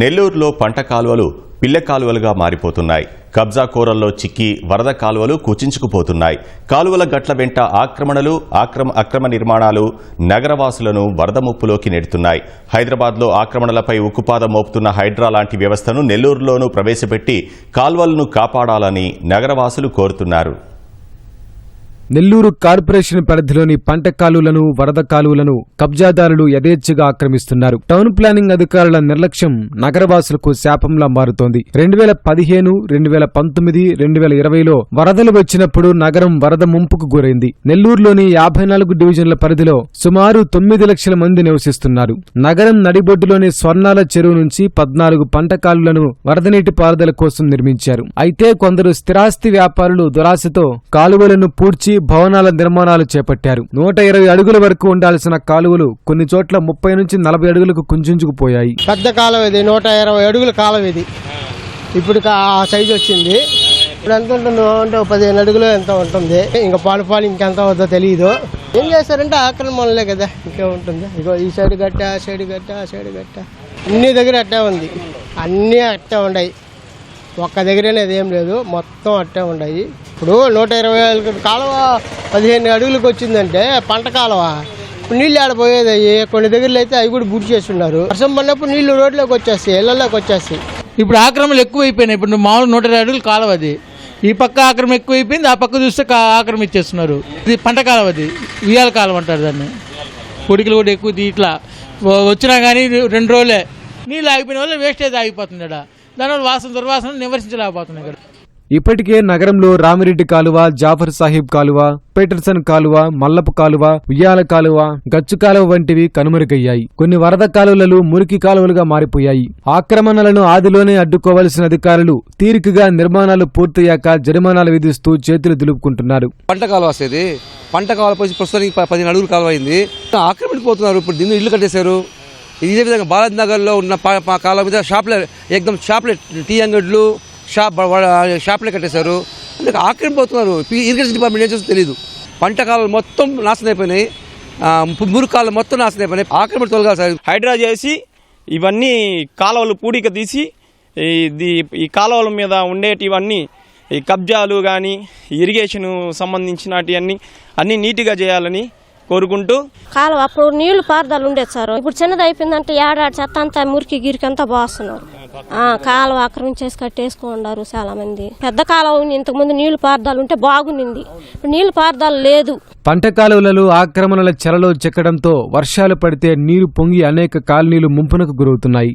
నెల్లూరులో పంట కాలువలు పిల్ల కాలువలుగా మారిపోతున్నాయి. కబ్జా కూరల్లో చిక్కి వరద కాలువలు కుచించుకుపోతున్నాయి. కాలువల గట్ల వెంట ఆక్రమణలు ఆక్రమ అక్రమ నిర్మాణాలు నగరవాసులను వరద ముప్పులోకి నెడుతున్నాయి. హైదరాబాద్లో ఆక్రమణలపై ఉక్కుపాదం మోపుతున్న హైడ్రా లాంటి వ్యవస్థను నెల్లూరులోనూ ప్రవేశపెట్టి కాల్వలను కాపాడాలని నగరవాసులు కోరుతున్నారు. నెల్లూరు కార్పొరేషన్ పరిధిలోని పంట కాలువలను వరద కాలువలను కబ్జాదారులు యథేచ్ఛగా ఆక్రమిస్తున్నారు. టౌన్ ప్లానింగ్ అధికారుల నిర్లక్ష్యం నగరవాసులకు శాపంలా మారుతోంది. రెండు వేల పదిహేను రెండు వేల పంతొమ్మిది రెండు వేల ఇరవైలో వరదలు వచ్చినప్పుడు నగరం వరద ముంపుకు గురైంది. నెల్లూరులోని యాభై నాలుగు డివిజన్ల పరిధిలో సుమారు తొమ్మిది లక్షల మంది నివసిస్తున్నారు. నగరం నడిబొడ్డులోని స్వర్ణాల చెరువు నుంచి పద్నాలుగు పంట కాలువలను వరద నీటి పారుదల కోసం నిర్మించారు. అయితే కొందరు స్థిరాస్తి వ్యాపారులు దురాశతో కాలువలను పూడ్చి భవనాల నిర్మాణాలు చేపట్టారు. నూట ఇరవై అడుగుల వరకు ఉండాల్సిన కాలువలు కొన్ని చోట్ల ముప్పై నుంచి నలభై అడుగులకు కుంచుకుపోయాయి పెద్ద కాలం ఇది నూట ఇరవై అడుగుల కాలం ఇది. ఇప్పుడు ఆ సైజు వచ్చింది. ఇప్పుడు ఎంత ఉంటుంది? అంటే పదిహేను అడుగులు ఎంత ఉంటుంది? ఇంకా పాలు పాలు ఇంకెంత అవుతుందో తెలియదు ఏం చేస్తారంటే ఆక్రమణలే కదా ఇంకే ఉంటుంది? ఇగో ఈ సైడ్ గట్ట ఆ సైడ్ గట్ట ఆ సైడ్ గట్ట. అన్ని దగ్గర అట్టే ఉంది. అన్నీ అట్టే ఉన్నాయి. ఒక్క దగ్గర అనేది ఏం లేదు. మొత్తం అట్టే ఉన్నాయి ఇప్పుడు నూట ఇరవై ఏళ్ళ కాలువ పదిహేను అడుగులకు వచ్చిందంటే పంట కాలువ. ఇప్పుడు నీళ్ళు ఆడపోయేది అయ్యి కొన్ని దగ్గరలో అయితే అవి కూడా బుడ్ చేస్తున్నారు వర్షం పడినప్పుడు నీళ్ళు రోడ్లోకి వచ్చేస్తాయి ఇళ్ళలోకి వచ్చేస్తాయి. ఇప్పుడు ఆక్రమణలు ఎక్కువైపోయినాయి. ఇప్పుడు మామూలు నూట ఇరవై అడుగులు కాలువ అది. ఈ పక్క ఆక్రమణ ఎక్కువైపోయింది ఆ పక్క చూస్తే ఆక్రమించేస్తున్నారు ఇచ్చేస్తున్నారు. ఇది పంట కాలం అది. ఉయ్యాల కాలం అంటారు దాన్ని. పొడికలు కూడా ఎక్కువ ఇట్లా. వచ్చినా కానీ రెండు రోజులే. నీళ్ళు ఆగిపోయిన వల్ల వేస్టేజ్ ఆగిపోతుంది ఇక్కడ దానివల్ల వాసన దుర్వాసన నివారించలేకపోతున్నాయి ఇక్కడ. ఇప్పటికే నగరంలో రామిరెడ్డి కాలువ జాఫర్ సాహిబ్ కాలువ పీటర్సన్ కాలువ మల్లపు కాలువ ఉయ్యాల కాలువ గచ్చు కాలువ వంటివి కనుమరుగయ్యాయి. కొన్ని వరద కాలువలు మురికి కాలువలుగా మారిపోయాయి. ఆక్రమణలను ఆదిలోనే అడ్డుకోవలసిన అధికారులు తీరికగా నిర్మాణాలు పూర్తయ్యాక జరిమానాలు విధిస్తూ చేతులు దులుపుకుంటున్నారు. పంట కాలువ పంట కాలువ పోసి ప్రస్తుతానికి పదిహేను అడుగులు కాలువ అయింది. ఆక్రమించిపోతున్నారు. ఇప్పుడు దీన్ని ఇల్లు కట్టేశారు. ఇదే విధంగా బాలాజీ నగర్లో ఉన్న పా- మీద షాప్లే ఎక్దమ్ షాప్లే టీ అంగడ్లు షాప్ షాప్లే కట్టేశారు. అందుకే ఆక్రమిపోతున్నారు ఇరిగేషన్ డిపార్ట్మెంట్ ఏం చేస్తుందో తెలియదు పంట కాలం మొత్తం నాశనం అయిపోయినాయి. ఆ, మొత్తం నాశనం అయిపోయినాయి. ఆక్రమణ తొలగాలి సార్. హైడ్రా చేసి ఇవన్నీ కాలువలు పూడిక తీసి ఈ ఈ కాలువల మీద ఉండేటివన్నీ ఈ కబ్జాలు కానీ ఇరిగేషన్ సంబంధించినటివన్నీ అన్నీ నీట్గా చేయాలని కోరుకుంటూ కాలువ అప్పుడు నీళ్ళు పారుదల ఉండేది సార్. ఇప్పుడు చిన్నది అయిపోయిందంటే ఏడాది చెత్త అంతా మురికి గిరికి అంతా బాస్తున్నారు ఆ, కాలువ ఆక్రమించేసి కట్టేసుకున్నారు చాలా మంది పెద్ద కాలువ ఇంతకుముందు నీళ్ళు పారుదల ఉంటే బాగుండింది. ఇప్పుడు నీళ్ళు పారుదల లేదు. పంట కాలువలలో ఆక్రమణల చెరలో చెక్కడంతో వర్షాలు పడితే నీరు పొంగి అనేక కాలనీలు ముంపునకు గురవుతున్నాయి.